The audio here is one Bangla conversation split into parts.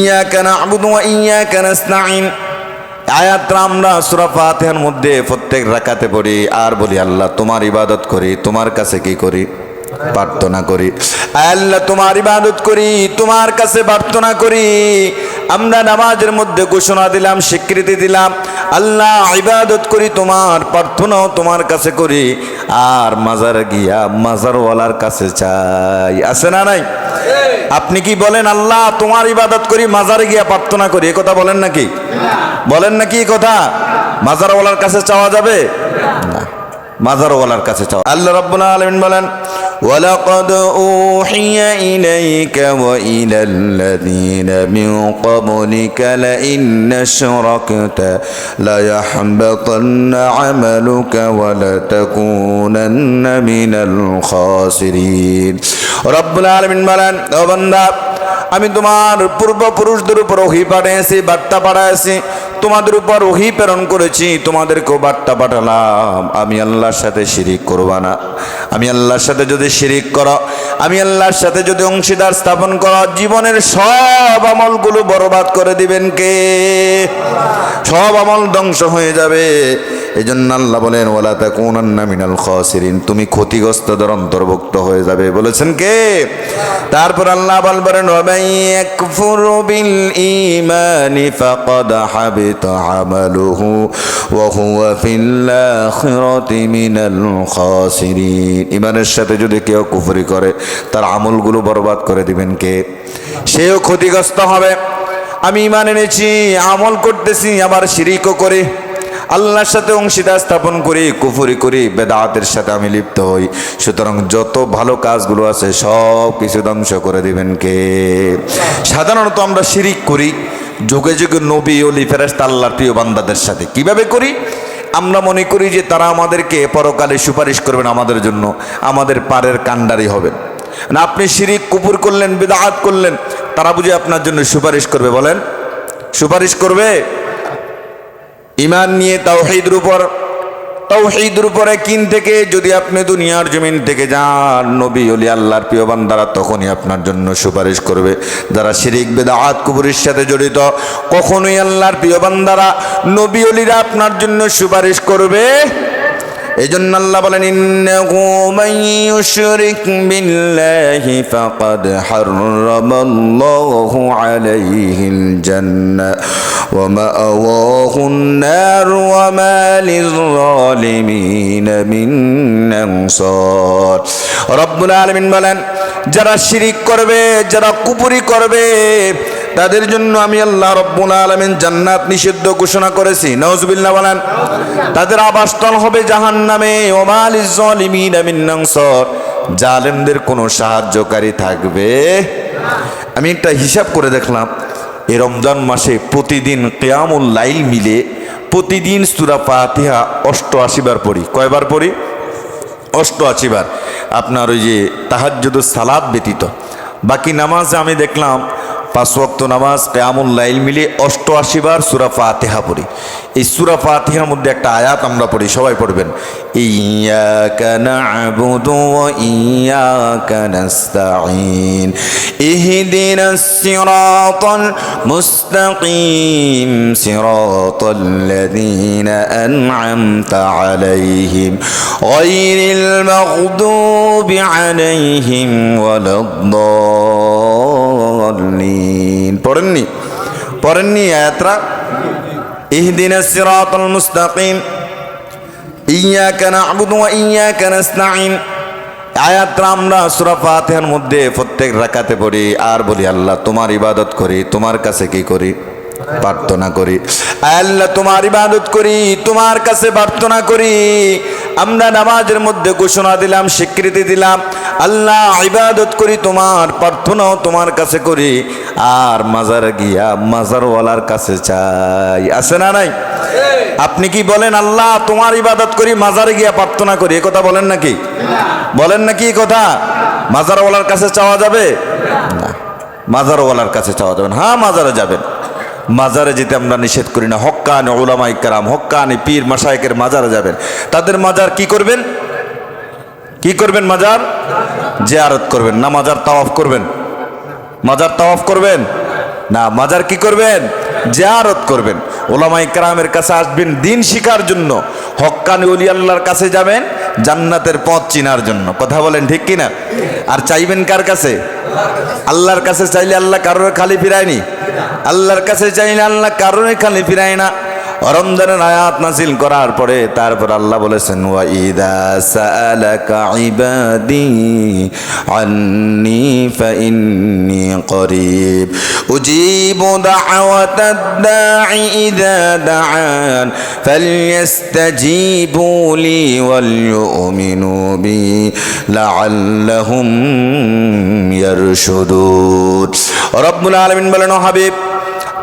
ইয়াকা না'বুদু ওয়া ইয়াকা নাস্তাঈন। আয়াতটা আমরা সূরা ফাতিহার মধ্যে প্রত্যেক রাকাতে পড়ি, আর বলি, আল্লাহ, তোমার ইবাদত করি, তোমার কাছে কি করি? প্রার্থনা করি। আল্লাহ, তোমার ইবাদত করি, তোমার কাছে প্রার্থনা করি। আমরা নামাজের মধ্যে ঘোষণা দিলাম, স্বীকৃতি দিলাম, আল্লাহ, ইবাদত করি, তোমার প্রার্থনাও তোমার কাছে করি। আর মাজার গিয়া মাজারওয়ালার কাছে চাই। আছে না নাই? আপনি কি বলেন, আল্লাহ, তোমার ইবাদত করি, মাজারে গিয়া প্রার্থনা করি এ কথা বলেন নাকি? বলেন নাকি কথা? মাজারওয়ালার কাছে চাওয়া যাবে? না। মাজারওয়ালার কাছে চাওয়া আল্লাহ রাব্বুল আলামিন বলেন ولقد أوحي إليك وإلى الذين من قبلك لئن أشركت ليحبطن عملك ولتكونن من الخاسرين رب العالمين বলেন ও বান্দা আমি তোমার পূর্বপুরুষদের উপর ওহি পাঠিয়েছি, বার্তা পাঠাইছি তোমাদের উপর ওহি প্রেরণ করেছি, তোমাদেরকেও বার্তা পাঠালাম। আমি আল্লাহর সাথে শিরিক করবা না। আমি আল্লাহর সাথে যদি শিরিক করো, আমি আল্লাহর সাথে যদি অংশীদার স্থাপন করো, জীবনের সব আমলগুলো বরবাদ করে দিবেন কে? সব আমল ধ্বংস হয়ে যাবে। এই জন্য আল্লাহ বলেন ওলা তা কোনান্না মিনাল খসিরিন। তুমি ক্ষতিগ্রস্তদের অন্তর্ভুক্ত হয়ে যাবে। বলেছেন কে? তারপর আল্লাহ বলবেন বিল ঈমানি ফাকাদ হাবিতা আমালুহু ওয়া হুয়া ফিল আখিরাতি মিনাল খাসিরিন। ঈমানের সাথে যদি কেউ কুফরি করে, তার আমলগুলো বরবাদ করে দিবেন কে? সেও ক্ষতিগ্রস্ত হবে। আমি ইমান এনেছি, আমল করতেছি, আবার শিরিকও করে। আল্লাহর সাথে অংশীদার স্থাপন করি, কুফুরি করি, বেদাতের সাথে আমি লিপ্ত হই। সুতরাং যত ভালো কাজগুলো আছে, সব কিছু ধ্বংস করে দিবেন কে? সাধারণত আমরা শিরিক করি, যুগে যুগে নবী, অলি ফেরাস্তা আল্লাহর প্রিয় বান্দাদের সাথে। কীভাবে করি? আমরা মনে করি যে তারা আমাদেরকে পরকালে সুপারিশ করবেন আমাদের জন্য, আমাদের পারের কাণ্ডারি হবেন। না, আপনি শিরিক কুপুর করলেন বেদাহাত করলেন, তারা বুঝে আপনার জন্য সুপারিশ করবে, বলেন। সুপারিশ করবে? ইমান নিয়ে তাওহিদের উপর, তাওহিদের উপরে কিন থেকে যদি আপনি দুনিয়ার জমিন থেকে যান, নবী, অলি, আল্লাহর প্রিয় বান্দারা তখনই আপনার জন্য সুপারিশ করবে। যারা শিরিক, বেদাত কুবুরের সাথে জড়িত, কখনোই আল্লাহর প্রিয় বান্দারা, নবী, অলিরা আপনার জন্য সুপারিশ করবে। এই জন্য আল্লাহ বলেন, ইন্নাহু বিল্লাহি ফাকাদ হারামাল্লাহু আলাইহিল জান্নাহ। নার ওয়া মা লিয-যালিমিন মিন আনসার রব্বুল আলামিন বলেন, যারা শিরিক করবে, যারা কুপুরি করবে, তাদের জন্য আমি আল্লাহ রব্বুল আলমিন জান্নাত নিষিদ্ধ ঘোষণা করেছি। নজবিল্লা বলেন, তাদের আবাসস্থল হবে জাহান নামে ওমাল ইসলিমিনসর জালেমদের কোনো সাহায্যকারী থাকবে? আমি একটা হিসাব করে দেখলাম এই রমজান মাসে প্রতিদিন কেয়ামুল লাইল মিলে প্রতিদিন সুরা ফাতিহা অষ্ট আসিবার পড়ি। কয়বার পড়ি? অষ্ট আসিবার আপনার ওই যে তাহাজ্জুদ সালাদ ব্যতীত। বাকি নামাজ আমি দেখলাম পাঁচ ওয়াক্ত নামাজ, কেয়ামুল লাইল মিলে অষ্টআশি বার সুরা ফাতিহা পড়ি। এই সুরা ফাতিহার মধ্যে একটা আয়াত আমরা পড়ি, সবাই পড়বেন। ইয়াকা না'বুদু ওয়া ইয়াকা নাস্তাঈন ইহদিনাস সিরাতাল মুস্তাকিম সিরাতাল লাযীনা আন'আমতা আলাইহিম ওয়ালাদ-দাল্লিন পড়েননি? পড়েননি আয়াতরা সিরাতাল মুস্তাকিম ইয়াকা না'বুদু ওয়া ইয়াকা নাস্তাঈন আয়াতটা আমরা সূরা ফাতিহার মধ্যে প্রত্যেক রাকাতে পড়ি, আর বলি, আল্লাহ তোমার ইবাদত করি, তোমার কাছে কি করি? প্রার্থনা করি। আল্লাহ তোমার ইবাদত করি, তোমার কাছে প্রার্থনা করি। আমরা নামাজের মধ্যে ঘোষণা দিলাম, স্বীকৃতি দিলাম। আল্লাহ ইবাদত করি, তোমার প্রার্থনাও তোমার কাছে করি। আর মাজার গিয়া মাজারওয়ালার কাছে চাই। আছে না নাই? আপনি কি বলেন, আল্লাহ তোমার ইবাদত করি, মাজারে গিয়া প্রার্থনা করি? এ কথা বলেন নাকি? বলেন নাকি এই কথা? মাজারওয়ালার কাছে চাওয়া যাবে? না। মাজারওয়ালার কাছে চাওয়া যাবে না। হ্যাঁ মাজারে যাবেন। মাজারে যেতে আমরা নিষেধ করি না। হক্কান ওলামাই কারাম, হক্কানি পীর মাসায়কের মাজারে যাবেন। তাদের মাজার কি করবেন? কি করবেন মাজার? জিয়ারত করবেন। না, মাজার তাওয়াফ করবেন? মাজার তাওয়াফ করবেন? না, মাজার কি করবেন? জিয়ারত করবেন। ওলামাই কারামের কাছে আসবেন দিন শিকার জন্য। হক্কানি অলি আল্লাহর কাছে যাবেন জান্নাতের পথ চিনার জন্য। কথা বলেন ঠিক কিনা? আর চাইবেন কার কাছে? আল্লাহর কাছে চাইলে আল্লাহ কারোর খালি ফিরায়নি। আল্লাহর কাছে চাইলে আল্লাহ কারোর খালি ফিরায় না। রমজানের আয়াত নাসিল করার পরে তারপর আল্লাহ বলেছেন, ওয়া ইদা সালাকা ইবাদি আন্নি ফাইন্নি করিব। উজিবু দাওয়াতাদ দাঈ ইদা দাআন ফালইস্তাজিবু লি ওয়াল ইউমিনু বি লাআল্লাহুম ইয়ারশুদুন রব্বুল আলামিন বলেন হাবিব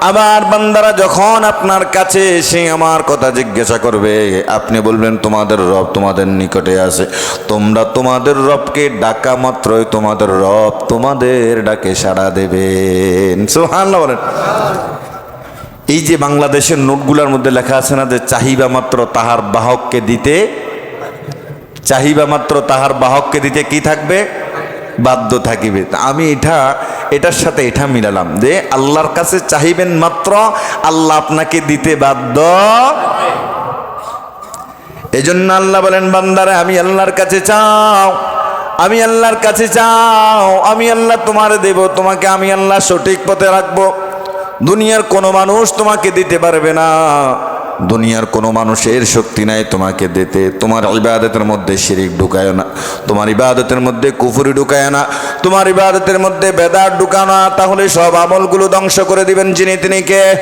আমার বান্দারা যখন আপনার কাছে এসে আমার কথা জিজ্ঞাসা করবে, আপনি বলবেন, তোমাদের রব তোমাদের নিকটে আছে। তোমরা তোমাদের রবকে ডাকা মাত্রই তোমাদের রব তোমাদের ডাকে সাড়া দেবেন। সুবহানাল্লাহ বলেন। এই যে বাংলাদেশের নোটগুলোর মধ্যে লেখা আছে না যে, চাহিবা মাত্র তাহার বাহককে দিতে চাহিবা মাত্র তাহার বাহককে দিতে কি থাকবে? বাধ্য থাকিবে। আমি এটা, এটার সাথে এটা মিলালাম যে আল্লাহর কাছে চাহিবেন মাত্র আল্লাহ আপনাকে দিতে বাধ্য। এজন্য আল্লাহ বলেন, বান্দারে, আমি আল্লাহর কাছে চাও, আমি আল্লাহর কাছে চাও, আমি আল্লাহ তোমার দেব, তোমাকে আমি আল্লাহ সঠিক পথে রাখব। দুনিয়ার কোনো মানুষ তোমাকে দিতে পারবে না। দুনিয়ার কোনো মানুষের শক্তি নাই তোমাকে দিতে। তোমার ইবাদতের মধ্যে শিরিক ঢুকায় না। তোমার ইবাদতের মধ্যে কুফুরি ঢুকায় না। তোমার ইবাদতের মধ্যে বেদার ঢুকায় না। তাহলে সব আমলগুলো ধ্বংস করে দিবেন যিনি তিনি কে?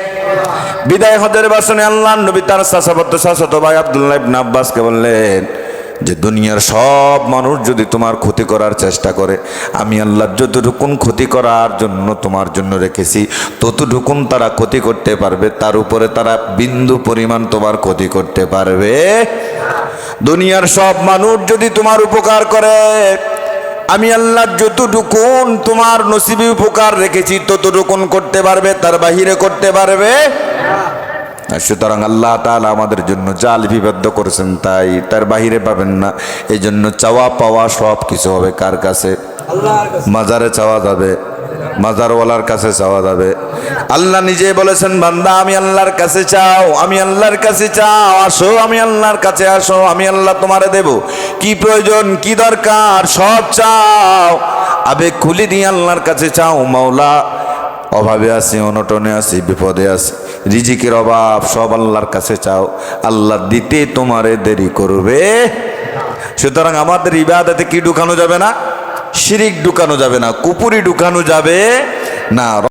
বিদায় হজের বাসনে আল্লাহ নবী তার শাসাবত শাসত ভাই আবদুল্লাহ ইবনে আব্বাসকে বললেন যে দুনিয়ার সব মানুষ যদি তোমার ক্ষতি করার চেষ্টা করে, আমি আল্লাহ যতটুকুন ক্ষতি করার জন্য তোমার জন্য রেখেছি, ততটুকুন তারা ক্ষতি করতে পারবে, তার উপরে তারা বিন্দু পরিমাণ তোমার ক্ষতি করতে পারবে। দুনিয়ার সব মানুষ যদি তোমার উপকার করে, আমি আল্লাহ যতটুকুন তোমার নসিবি উপকার রেখেছি, ততটুকুন করতে পারবে, তার বাহিরে করতে পারবে। সুতরাং আল্লাহ তাআলা আমাদের জন্য জাল বিবদ্ধ করেছেন তাই তার বাহিরে পাবেন না। এই জন্য চাওয়া পাওয়া সব কিছু হবে। কার কাছে? মাজারে চাওয়া যাবে। মাজারওয়ালার কাছে চাওয়া যাবে। আল্লাহ নিজে বলেছেন বান্দা আমি আল্লাহর কাছে চাও আমি আল্লাহর কাছে চাও। আসো আমি আল্লাহর কাছে আসো আমি আল্লাহ তোমারে দেব। কি প্রয়োজন কি দরকার সব চাও। আবেগ খুলি দিয়ে আল্লাহর কাছে চাও মাওলা। অভাবে আছি অনটনে আছি বিপদে আছি। রিজিকের অভাব, সব আল্লাহর কাছে চাও। আল্লাহ দিতে তোমারে দেরি করবে। সুতরাং আমাদের ইবাদাতে কি ঢুকানো যাবে না? শিরিক ঢুকানো যাবে না, কুপুরি ঢুকানো যাবে না।